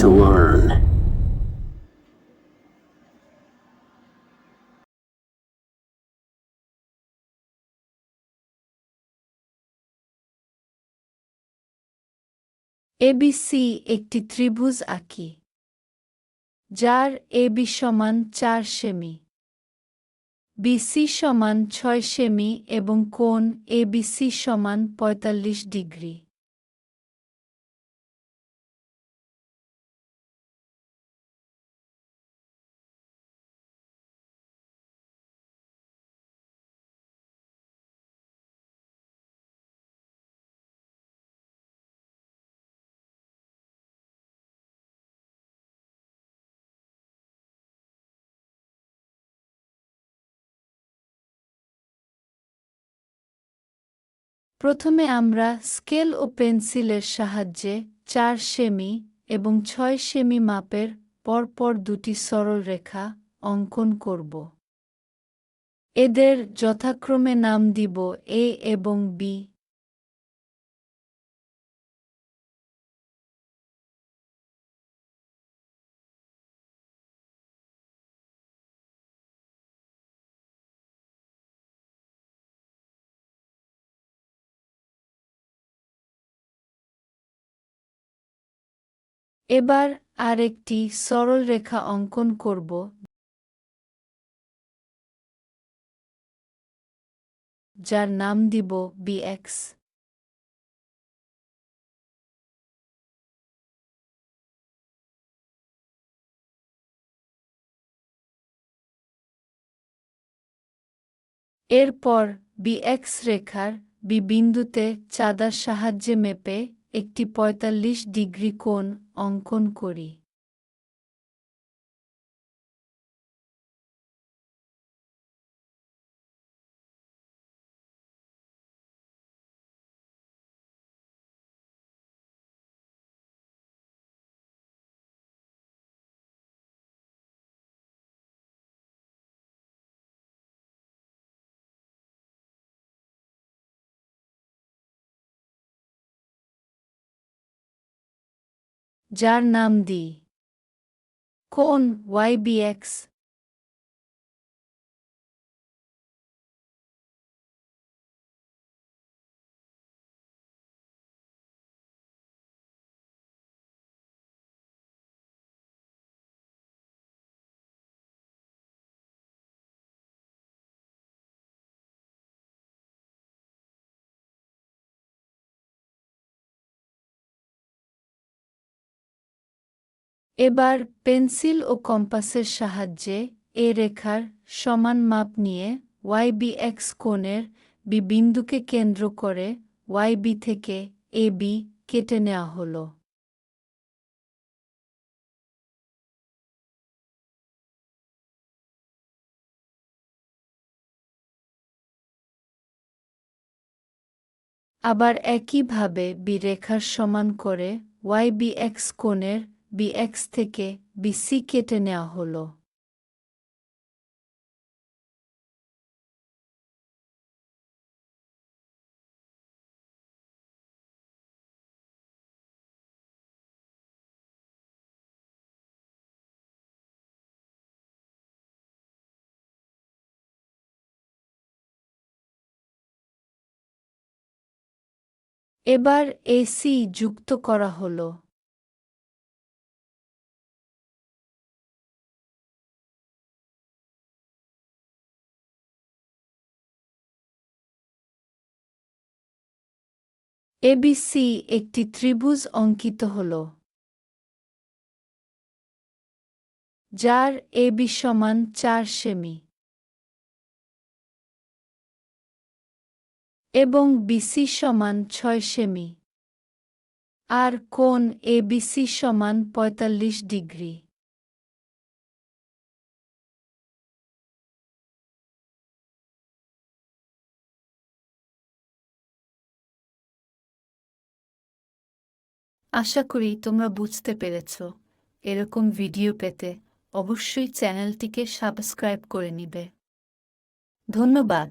to learn. ABC একটি ত্রিভুজ আঁকি, যার এবি সমান চার সেমি বিসি সমান ছয় সেমি এবং কোণ এবিসি সমান পঁয়তাল্লিশ ডিগ্রি প্রথমে আমরা স্কেল ও পেন্সিলের সাহায্যে চার সেমি এবং ছয় সেমি মাপের পরপর দুটি সরল রেখা অঙ্কন করব। এদের যথাক্রমে নাম দিব এ এবং বি এবার আরেকটি সরল রেখা অঙ্কন করব। যার নাম দিব বিএক্স এরপর বিএক্স রেখার বি বিন্দুতে চাঁদার সাহায্যে মেপে একটি ৪৫ ডিগ্রি কোণ অঙ্কন করি। যার নাম দিই কোণ ওয়াইবিএক্স এবার পেন্সিল ও কম্পাসের সাহায্যে এ রেখার সমান মাপ নিয়ে ওয়াইবিএক্স কোণের বি বিন্দুকে কেন্দ্র করে ওয়াইবি থেকে এ বি কেটে নেওয়া হলো। আবার একইভাবে বি রেখার সমান করে ওয়াইবিএক্স কোণের বিএক্স থেকে বিসি কেটে নেওয়া হলো। এবার এসি যুক্ত করা হলো। এবিসি একটি ত্রিভুজ অঙ্কিত হল, যার এবি সমান চার সেমি, এবং বিসি সমান ছয় সেমি, আর কোন এবিসি সমান পঁয়তাল্লিশ ডিগ্রি। আশা করি তোমরা বুঝতে পেরেছ। এরকম ভিডিও পেতে অবশ্যই চ্যানেলটিকে সাবস্ক্রাইব করে নিবে। ধন্যবাদ।